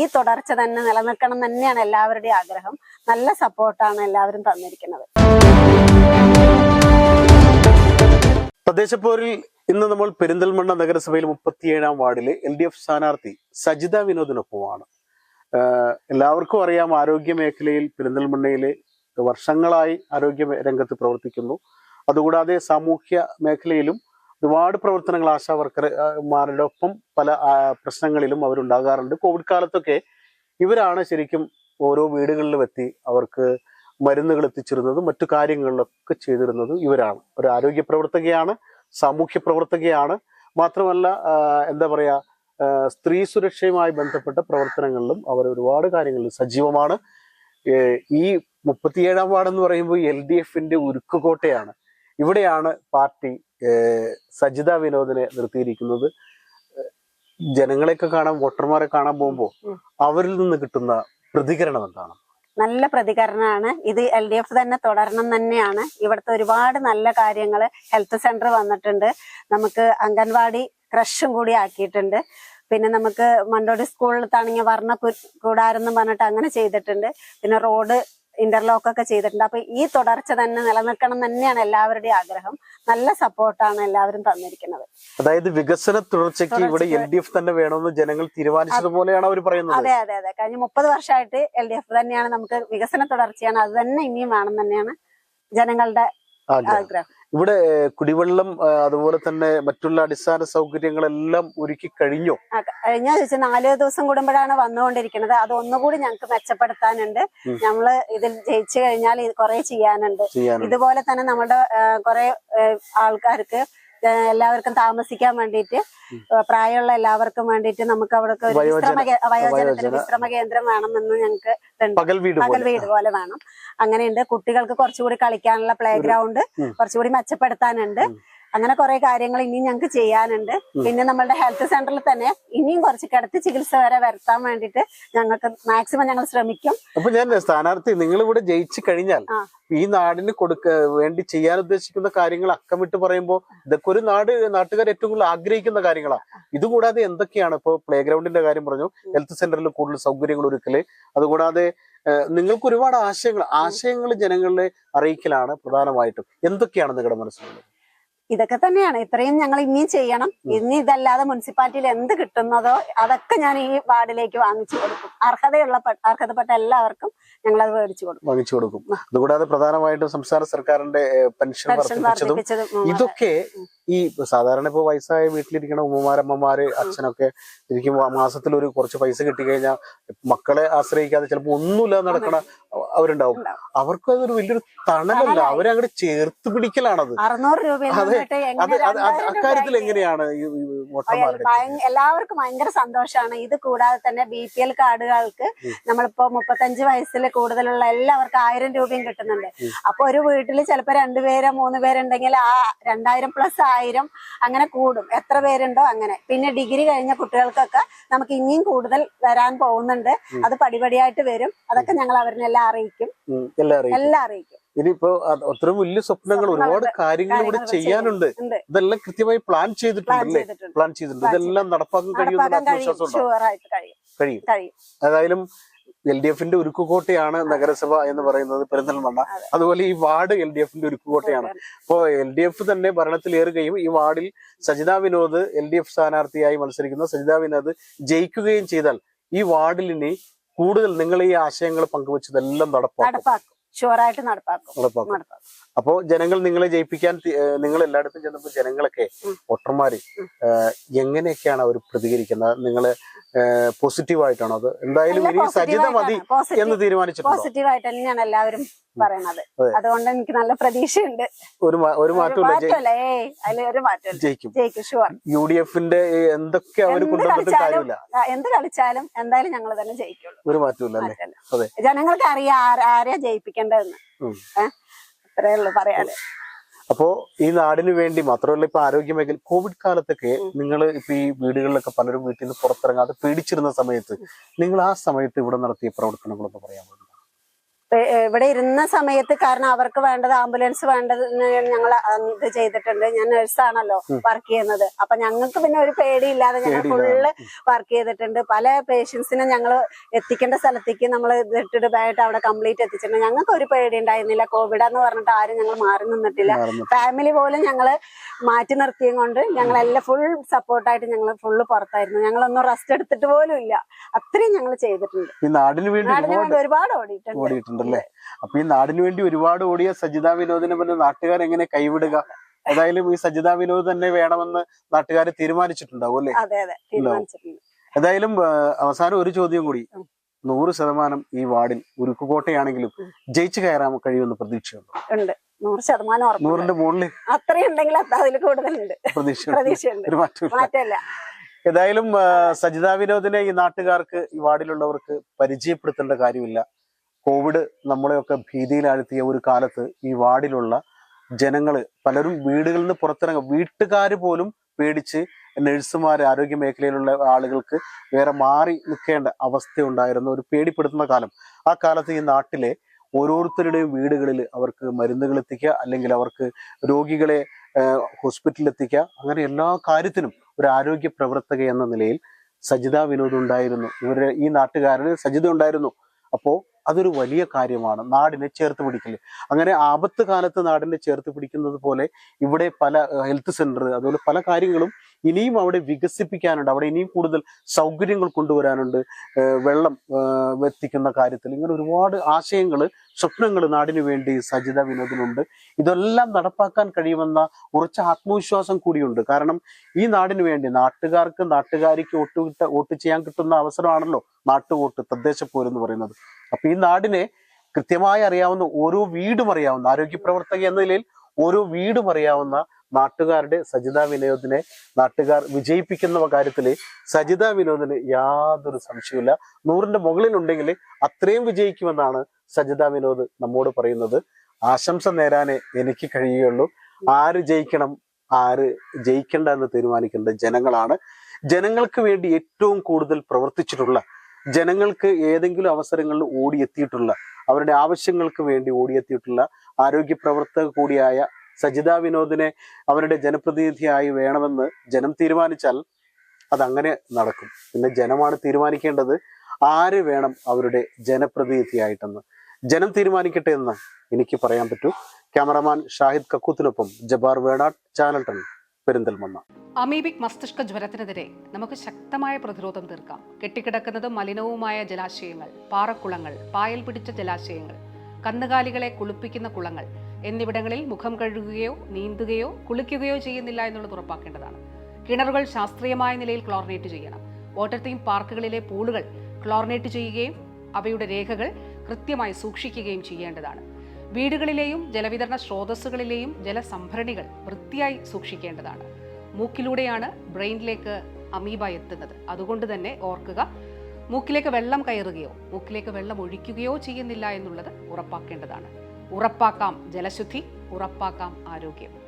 ഈ തുടർച്ച തന്നെ നിലനിൽക്കണം തന്നെയാണ് എല്ലാവരുടെയും ആഗ്രഹം. നല്ല സപ്പോർട്ടാണ് എല്ലാവരും തന്നിരിക്കുന്നത്. തദ്ദേശപ്പോരിൽ ഇന്ന് നമ്മൾ പെരിന്തൽമണ്ണ നഗരസഭയിൽ മുപ്പത്തിയേഴാം വാർഡിലെ എൽ ഡി എഫ് സ്ഥാനാർത്ഥി സജിത വിനോദിനൊപ്പമാണ്. എല്ലാവർക്കും അറിയാം ആരോഗ്യ മേഖലയിൽ പെരിന്തൽമണ്ണയിലെ വർഷങ്ങളായി ആരോഗ്യ രംഗത്ത് പ്രവർത്തിക്കുന്നു. അതുകൂടാതെ സാമൂഹ്യ മേഖലയിലും ഒരുപാട് പ്രവർത്തനങ്ങൾ ആശാ വർക്കർമാരുടെ ഒപ്പം പല പ്രശ്നങ്ങളിലും അവരുണ്ടാകാറുണ്ട്. കോവിഡ് കാലത്തൊക്കെ ഇവരാണ് ശരിക്കും ഓരോ വീടുകളിലും എത്തി അവർക്ക് മരുന്നുകൾ എത്തിച്ചിരുന്നതും മറ്റു കാര്യങ്ങളിലൊക്കെ ചെയ്തിരുന്നത് ഇവരാണ്. ഒരു ആരോഗ്യ പ്രവർത്തകയാണ് സാമൂഹ്യ പ്രവർത്തകയാണ്. മാത്രമല്ല എന്താ പറയുക സ്ത്രീ സുരക്ഷയുമായി ബന്ധപ്പെട്ട പ്രവർത്തനങ്ങളിലും അവർ ഒരുപാട് കാര്യങ്ങളിൽ സജീവമാണ്. ഈ മുപ്പത്തിയേഴാം വാർഡ് എന്ന് പറയുമ്പോൾ എൽ ഡി എഫിന്റെ ഉരുക്കുകോട്ടയാണ് ഇവിടെയാണ് പാർട്ടി സജിത വിനോദിനെ നിർത്തിയിരിക്കുന്നത്. ജനങ്ങളെയൊക്കെ കാണാൻ വോട്ടർമാരെ കാണാൻ പോകുമ്പോൾ അവരിൽ നിന്ന് കിട്ടുന്ന പ്രതികരണം എന്താണ്? നല്ല പ്രതികരണമാണ്. ഇത് എൽ ഡി എഫ് തന്നെ തുടരണം തന്നെയാണ്. ഇവിടുത്തെ ഒരുപാട് നല്ല കാര്യങ്ങൾ ഹെൽത്ത് സെന്റർ വന്നിട്ടുണ്ട്. നമുക്ക് അംഗൻവാടി ക്രഷും കൂടി ആക്കിയിട്ടുണ്ട്. പിന്നെ നമുക്ക് മണ്ടോടി സ്കൂളിൽ തണിഞ്ഞ വർണ കു- കൂടാരം എന്ന് പറഞ്ഞിട്ട് അങ്ങനെ ചെയ്തിട്ടുണ്ട്. പിന്നെ റോഡ് ഇന്റർലോക്ക് ഒക്കെ ചെയ്തിട്ടുണ്ട്. അപ്പൊ ഈ തുടർച്ച തന്നെ നിലനിൽക്കണം തന്നെയാണ് എല്ലാവരുടെയും ആഗ്രഹം. നല്ല സപ്പോർട്ടാണ് എല്ലാവരും തന്നിരിക്കുന്നത്. അതായത് വികസന തുടർച്ചയ്ക്ക് ഇവിടെ എൽ ഡി എഫ് തന്നെ വേണമെന്ന് ജനങ്ങൾ തീരുമാനിച്ചതുപോലെയാണ് അവർ പറയുന്നത്. അതെ അതെ അതെ. കഴിഞ്ഞ മുപ്പത് വർഷമായിട്ട് എൽ ഡി എഫ് തന്നെയാണ് നമുക്ക് വികസന തുടർച്ചയാണ് അത് തന്നെ ഇനിയും വേണം തന്നെയാണ് ജനങ്ങളുടെ ആഗ്രഹം. ഇവിടെ കുടിവെള്ളം അതുപോലെ തന്നെ മറ്റുള്ള അടിസ്ഥാന സൗകര്യങ്ങളെല്ലാം ഒരുക്കി കഴിഞ്ഞോ. ഞാൻ കഴിഞ്ഞ ദിവസം നാല് ദിവസം കൂടുമ്പോഴാണ് വന്നുകൊണ്ടിരിക്കുന്നത്. അത് ഒന്നുകൂടി ഞങ്ങൾക്ക് മെച്ചപ്പെടുത്താനുണ്ട്. നമ്മൾ ഇതിൽ ജയിച്ചു കഴിഞ്ഞാൽ കുറെ ചെയ്യാനുണ്ട്. ഇതുപോലെ തന്നെ നമ്മുടെ കുറെ ആൾക്കാർക്ക് എല്ലാവർക്കും താമസിക്കാൻ വേണ്ടിയിട്ട് പ്രായമുള്ള എല്ലാവർക്കും വേണ്ടിയിട്ട് നമുക്ക് അവിടെ ഒരു വിശ്രമ കേന്ദ്രം വയോജനത്തിന് വിശ്രമ കേന്ദ്രം വേണമെന്ന് ഞങ്ങൾക്ക് പകൽ വീട് പോലെ. വേണം. അങ്ങനെയുണ്ട്. കുട്ടികൾക്ക് കുറച്ചുകൂടി കളിക്കാനുള്ള പ്ലേ ഗ്രൗണ്ട് കുറച്ചുകൂടി മെച്ചപ്പെടുത്താനുണ്ട്. അങ്ങനെ കുറെ കാര്യങ്ങൾ ഇനിയും ഞങ്ങൾക്ക് ചെയ്യാനുണ്ട്. പിന്നെ നമ്മളുടെ ഹെൽത്ത് സെന്ററിൽ തന്നെ ഇനിയും കുറച്ച് കിടത്തി ചികിത്സ വരെ വരുത്താൻ വേണ്ടിയിട്ട് ഞങ്ങൾക്ക് മാക്സിമം ഞങ്ങൾ ശ്രമിക്കും. അപ്പൊ ഞാൻ സ്ഥാനാർത്ഥി നിങ്ങൾ ഇവിടെ ജയിച്ചു കഴിഞ്ഞാൽ ഈ നാടിന് കൊടുക്ക വേണ്ടി ചെയ്യാൻ ഉദ്ദേശിക്കുന്ന കാര്യങ്ങൾ അക്കമിട്ട് പറയുമ്പോൾ ഇതൊക്കെ ഒരു നാട് നാട്ടുകാർ ഏറ്റവും കൂടുതൽ ആഗ്രഹിക്കുന്ന കാര്യങ്ങളാണ് ഇതുകൂടാതെ എന്തൊക്കെയാണ് ഇപ്പൊ പ്ലേ ഗ്രൗണ്ടിന്റെ കാര്യം പറഞ്ഞു ഹെൽത്ത് സെന്ററിൽ കൂടുതൽ സൗകര്യങ്ങൾ ഒരുക്കൽ അതുകൂടാതെ നിങ്ങൾക്ക് ഒരുപാട് ആശയങ്ങൾ ആശയങ്ങൾ ജനങ്ങളെ അറിയിക്കലാണ് പ്രധാനമായിട്ടും. എന്തൊക്കെയാണ് നിങ്ങളുടെ മനസ്സിലുള്ളത്? ഇതൊക്കെ തന്നെയാണ്. ഇത്രയും ഞങ്ങൾ ഇനിയും ചെയ്യണം. ഇനി ഇതല്ലാതെ മുനിസിപ്പാലിറ്റിയിൽ എന്ത് കിട്ടുന്നതോ അതൊക്കെ ഞാൻ ഈ വാർഡിലേക്ക് വാങ്ങിച്ചു കൊടുക്കും. അർഹതയുള്ള അർഹതപ്പെട്ട എല്ലാവർക്കും ഞങ്ങൾ അത് മേടിച്ചു കൊടുക്കും. വാങ്ങിച്ചു കൊടുക്കും. അതുകൂടാതെ പ്രധാനമായിട്ടും സംസ്ഥാന സർക്കാരിന്റെ പെൻഷൻ ഇതൊക്കെ ഈ സാധാരണ ഇപ്പൊ വയസ്സായ വീട്ടിലിരിക്കണ ഉമ്മമാരമ്മമാര് അച്ഛനൊക്കെ ശരിക്കും മാസത്തിൽ ഒരു കുറച്ച് പൈസ കിട്ടിക്കഴിഞ്ഞാൽ മക്കളെ ആശ്രയിക്കാതെ ചിലപ്പോ ഒന്നുമില്ലാതെ നടക്കണ അവരുണ്ടാവും. അവർക്ക് അതൊരു വലിയൊരു തണലല്ല. അവരങ്ങോട്ട് ചേർത്ത് പിടിക്കലാണത്. അറുന്നൂറ് അക്കാര്യത്തിൽ എങ്ങനെയാണ് എല്ലാവർക്കും ഭയങ്കര സന്തോഷമാണ്. ഇത് കൂടാതെ തന്നെ ബി പി എൽ കാർഡുകൾക്ക് നമ്മളിപ്പോ മുപ്പത്തഞ്ച് വയസ്സിൽ കൂടുതലുള്ള എല്ലാവർക്കും ആയിരം രൂപയും കിട്ടുന്നുണ്ട്. അപ്പൊ ഒരു വീട്ടിൽ ചിലപ്പോ രണ്ടുപേരോ മൂന്ന് പേരുണ്ടെങ്കിൽ ആ രണ്ടായിരം പ്ലസ് ആയിരം അങ്ങനെ കൂടും. എത്ര പേരുണ്ടോ അങ്ങനെ. പിന്നെ ഡിഗ്രി കഴിഞ്ഞ കുട്ടികൾക്കൊക്കെ നമുക്ക് ഇനിയും കൂടുതൽ വരാൻ പോകുന്നുണ്ട്. അത് പടിപടിയായിട്ട് വരും. അതൊക്കെ ഞങ്ങൾ അവരിനെല്ലാം എല്ലാം അറിയിക്കും. എല്ലാം അറിയിക്കും. ഇനിയിപ്പോ അത് അത്രയും വലിയ സ്വപ്നങ്ങൾ ഒരുപാട്. കാര്യങ്ങൾ ഇവിടെ ചെയ്യാനുണ്ട്. ഇതെല്ലാം കൃത്യമായി പ്ലാൻ ചെയ്തിട്ടുണ്ടല്ലേ ചെയ്തിട്ടുണ്ട്. പ്ലാൻ ചെയ്തിട്ടുണ്ട്. ഇതെല്ലാം നടപ്പാക്കാൻ നടപ്പാക്കാൻ കഴിയും. ആത്മവിശ്വാസം ഏതായാലും എൽ ഡി എഫിന്റെ ഉരുക്കുകോട്ടയാണ് നഗരസഭ എന്ന് പറയുന്നത് പെരിന്തൽമണ്ണ. അതുപോലെ ഈ വാർഡ് എൽ ഡി എഫിന്റെ ഉരുക്കുകോട്ടയാണ് അപ്പോ എൽ ഡി എഫ് തന്നെ ഭരണത്തിലേറുകയും ഈ വാർഡിൽ Sajitha Vinod L D F സ്ഥാനാർത്ഥിയായി മത്സരിക്കുന്ന സജിത വിനോദ് ജയിക്കുകയും ചെയ്താൽ ഈ വാർഡിൽ ഇനി കൂടുതൽ നിങ്ങൾ ഈ ആശയങ്ങൾ പങ്കുവച്ചതെല്ലാം നടപ്പാക്കും. നടപ്പാക്കും. ഷുവറായിട്ട് നടപ്പാക്കും. നടപ്പാക്കും. അപ്പോ ജനങ്ങൾ നിങ്ങളെ ജയിപ്പിക്കാൻ നിങ്ങൾ എല്ലായിടത്തും ചെന്നപ്പോ ജനങ്ങളൊക്കെ. വോട്ടർമാര് എങ്ങനെയൊക്കെയാണ് അവർ പ്രതികരിക്കുന്നത്? നിങ്ങൾ പോസിറ്റീവ് ആയിട്ടാണോ അത്? എന്തായാലും ഇനി സജിത മതി എന്ന് തീരുമാനിച്ചു പോസിറ്റീവ് ആയിട്ട് തന്നെയാണ് എല്ലാവരും പറയണത്. അതുകൊണ്ട് എനിക്ക് നല്ല പ്രതീക്ഷയുണ്ട്. ഒരു ഒരു മാറ്റമില്ല ജയിക്കും. യു ഡി എഫിന്റെ എന്തൊക്കെ അവർ കളിച്ചാലും കാര്യമില്ല. എന്ത് കളിച്ചാലും എന്തായാലും ഞങ്ങൾ തന്നെ ജയിക്കുള്ളൂ. ഒരു മാറ്റമില്ല അല്ലേ. ജനങ്ങൾക്ക് അറിയാം ആരെയാ ജയിപ്പിക്കേണ്ടതെന്ന്. അത്രേ ഉള്ളൂ പറയാന്. അപ്പോ ഈ നാടിന് വേണ്ടി മാത്രമല്ല ഇപ്പൊ ആരോഗ്യ മേഖല കോവിഡ് കാലത്തൊക്കെ നിങ്ങൾ ഇപ്പൊ ഈ വീടുകളിലൊക്കെ പലരും വീട്ടിൽ നിന്ന് പുറത്തിറങ്ങാതെ പേടിച്ചിരുന്ന സമയത്ത് നിങ്ങൾ ആ സമയത്ത് ഇവിടെ നടത്തിയ പ്രവർത്തനങ്ങളൊക്കെ പറയാൻ പറ്റും പേ- ഇവിടെ ഇരുന്ന സമയത്ത് കാരണം അവർക്ക് വേണ്ടത് ആംബുലൻസ് വേണ്ടത് ഞങ്ങൾ ഇത് ചെയ്തിട്ടുണ്ട്. ഞാൻ നഴ്സാണല്ലോ വർക്ക് ചെയ്യുന്നത്. അപ്പൊ ഞങ്ങൾക്ക് പിന്നെ ഒരു പേടിയില്ലാതെ ഞങ്ങൾ ഫുള്ള് വർക്ക് ചെയ്തിട്ടുണ്ട്. പല പേഷ്യൻസിനെ ഞങ്ങൾ എത്തിക്കേണ്ട സ്ഥലത്തേക്ക് നമ്മൾ ഇതിട്ടിട്ട് ആയിട്ട് അവിടെ കംപ്ലീറ്റ് എത്തിച്ചിട്ടുണ്ട്. ഞങ്ങൾക്ക് ഒരു പേടി ഉണ്ടായിരുന്നില്ല. കോവിഡ് എന്ന് പറഞ്ഞിട്ട് ആരും ഞങ്ങൾ മാറി നിന്നിട്ടില്ല. ഫാമിലി പോലും ഞങ്ങൾ മാറ്റി നിർത്തിയും കൊണ്ട് ഞങ്ങളെല്ലാം ഫുൾ സപ്പോർട്ടായിട്ട് ഞങ്ങൾ ഫുള്ള് പുറത്തായിരുന്നു. ഞങ്ങളൊന്നും റെസ്റ്റ് എടുത്തിട്ട് പോലും ഇല്ല. അത്രയും ഞങ്ങൾ ചെയ്തിട്ടുണ്ട്. നാടിന് വേണ്ടി ഒരുപാട് ഓടിയിട്ടുണ്ട്. ഓടിയിട്ടുണ്ടല്ലേ അപ്പൊ ഈ നാടിന് വേണ്ടി ഒരുപാട് ഓടിയ സജിത വിനോദിനെ പിന്നെ നാട്ടുകാർ എങ്ങനെ കൈവിടുക? ഏതായാലും ഈ സജിത വിനോദ് തന്നെ വേണമെന്ന് നാട്ടുകാർ തീരുമാനിച്ചിട്ടുണ്ടാവും അല്ലേ? ഏതായാലും അവസാനം ഒരു ചോദ്യം കൂടി. നൂറ് ശതമാനം ഈ വാർഡിൽ ഉരുക്കുകോട്ടയാണെങ്കിലും ജയിച്ചു കയറാൻ കഴിയുമെന്ന് പ്രതീക്ഷയുണ്ട്? നൂറ് ശതമാനം നൂറിന്റെ മുകളിൽ. അത്രയും ഉണ്ടെങ്കിൽ അത് അതിൽ കൂടുതലുണ്ട്. പ്രതീക്ഷയുണ്ട്. മാറ്റമില്ല. ഏതായാലും സജിത വിനോദിനെ ഈ നാട്ടുകാർക്ക് ഈ വാർഡിലുള്ളവർക്ക് പരിചയപ്പെടുത്തേണ്ട കാര്യമില്ല. കോവിഡ് നമ്മളെയൊക്കെ ഭീതിയിലാഴ്ത്തിയ ഒരു കാലത്ത് ഈ വാർഡിലുള്ള ജനങ്ങൾ പലരും വീടുകളിൽ നിന്ന് പുറത്തിറങ്ങും വീട്ടുകാർ പോലും പേടിച്ച് നഴ്സുമാർ ആരോഗ്യ മേഖലയിലുള്ള ആളുകൾക്ക് വേറെ മാറി നിൽക്കേണ്ട അവസ്ഥ ഉണ്ടായിരുന്ന ഒരു പേടിപ്പെടുത്തുന്ന കാലം. ആ കാലത്ത് ഈ നാട്ടിലെ ഓരോരുത്തരുടെയും വീടുകളിൽ അവർക്ക് മരുന്നുകൾ എത്തിക്കുക അല്ലെങ്കിൽ അവർക്ക് രോഗികളെ ഹോസ്പിറ്റലിൽ എത്തിക്കുക അങ്ങനെ എല്ലാ കാര്യത്തിനും ഒരു ആരോഗ്യ പ്രവർത്തക എന്ന നിലയിൽ സജിത വിനോദ് ഉണ്ടായിരുന്നു. ഇവരുടെ ഈ നാട്ടുകാരന് സജിത ഉണ്ടായിരുന്നു. അപ്പോ അതൊരു വലിയ കാര്യമാണ്. നാടിനെ ചേർത്ത് പിടിക്കൽ. അങ്ങനെ ആപത്ത് കാലത്ത് നാടിനെ ചേർത്ത് പിടിക്കുന്നത് പോലെ ഇവിടെ പല ഹെൽത്ത് സെന്റർ അതുപോലെ പല കാര്യങ്ങളും ഇനിയും അവിടെ വികസിപ്പിക്കാനുണ്ട്. അവിടെ ഇനിയും കൂടുതൽ സൗകര്യങ്ങൾ കൊണ്ടുവരാനുണ്ട്. വെള്ളം എത്തിക്കുന്ന കാര്യത്തിൽ. ഇങ്ങനെ ഒരുപാട് ആശയങ്ങൾ സ്വപ്നങ്ങൾ നാടിനു വേണ്ടി സജിത വിനോദിനുണ്ട്. ഇതെല്ലാം നടപ്പാക്കാൻ കഴിയുമെന്ന ഉറച്ച ആത്മവിശ്വാസം കൂടിയുണ്ട്. കാരണം ഈ നാടിന് വേണ്ടി നാട്ടുകാർക്ക് നാട്ടുകാരിക്ക് വോട്ട് കിട്ട വോട്ട് ചെയ്യാൻ കിട്ടുന്ന അവസരമാണല്ലോ നാട്ടുവോട്ട് തദ്ദേശ പോരെന്ന് പറയുന്നത്. അപ്പൊ ഈ നാടിനെ കൃത്യമായി അറിയാവുന്ന ഓരോ വീടും അറിയാവുന്ന ആരോഗ്യ പ്രവർത്തക എന്ന നിലയിൽ ഓരോ വീടും അറിയാവുന്ന നാട്ടുകാരുടെ സജിത വിനോദിനെ നാട്ടുകാർ വിജയിപ്പിക്കുന്ന കാര്യത്തിൽ സജിത വിനോദിന് യാതൊരു സംശയമില്ല നൂറിന്റെ മുകളിലുണ്ടെങ്കിൽ അത്രയും വിജയിക്കുമെന്നാണ് സജിത വിനോദ് നമ്മോട് പറയുന്നത്. ആശംസ നേരാനേ എനിക്ക് കഴിയുകയുള്ളൂ. ആര് ജയിക്കണം ആര് ജയിക്കണ്ട എന്ന് തീരുമാനിക്കേണ്ട ജനങ്ങളാണ്. ജനങ്ങൾക്ക് വേണ്ടി ഏറ്റവും കൂടുതൽ പ്രവർത്തിച്ചിട്ടുള്ള ജനങ്ങൾക്ക് ഏതെങ്കിലും അവസരങ്ങളിൽ ഓടിയെത്തിയിട്ടുള്ള അവരുടെ ആവശ്യങ്ങൾക്ക് വേണ്ടി ഓടിയെത്തിയിട്ടുള്ള ആരോഗ്യ പ്രവർത്തക കൂടിയായ സജിത വിനോദിനെ അവരുടെ ജനപ്രതിനിധിയായി വേണമെന്ന് ജനം തീരുമാനിച്ചാൽ അതങ്ങനെ നടക്കും. പിന്നെ ജനമാണ് തീരുമാനിക്കേണ്ടത് ആര് വേണം അവരുടെ ജനപ്രതിനിധിയായിട്ടെന്ന്. ജനം തീരുമാനിക്കട്ടെ എന്ന് എനിക്ക് പറയാൻ പറ്റൂ. ക്യാമറമാൻ ഷാഹിദ് കക്കൂത്തിനൊപ്പം ജബാർ വേണാട് ചാനൽ ടൺ പെരിന്തൽമണ്ണ. അമീബിക് മസ്തിഷ്ക ജ്വരത്തിനെതിരെ നമുക്ക് ശക്തമായ പ്രതിരോധം തീർക്കാം. കെട്ടിക്കിടക്കുന്നത് മലിനവുമായ ജലാശയങ്ങൾ പാറക്കുളങ്ങൾ പായൽ പിടിച്ച ജലാശയങ്ങൾ കന്നുകാലികളെ കുളിപ്പിക്കുന്ന കുളങ്ങൾ എന്നിവിടങ്ങളിൽ മുഖം കഴുകുകയോ നീന്തുകയോ കുളിക്കുകയോ ചെയ്യുന്നില്ല എന്നുള്ളത് ഉറപ്പാക്കേണ്ടതാണ്. കിണറുകൾ ശാസ്ത്രീയമായ നിലയിൽ ക്ലോറിനേറ്റ് ചെയ്യണം. വാട്ടർ തീം പാർക്കുകളിലെ പൂളുകൾ ക്ലോറിനേറ്റ് ചെയ്യുകയും അവയുടെ രേഖകൾ കൃത്യമായി സൂക്ഷിക്കുകയും ചെയ്യേണ്ടതാണ്. വീടുകളിലെയും ജലവിതരണ സ്രോതസ്സുകളിലെയും ജലസംഭരണികൾ വൃത്തിയായി സൂക്ഷിക്കേണ്ടതാണ്. മൂക്കിലൂടെയാണ് ബ്രെയിനിലേക്ക് അമീബ എത്തുന്നത്. അതുകൊണ്ട് തന്നെ ഓർക്കുക മൂക്കിലേക്ക് വെള്ളം കയറുകയോ മൂക്കിലേക്ക് വെള്ളം ഒഴിക്കുകയോ ചെയ്യുന്നില്ല എന്നുള്ളത് ഉറപ്പാക്കേണ്ടതാണ്. ഉറപ്പാക്കാം ജലശുദ്ധി ഉറപ്പാക്കാം ആരോഗ്യം.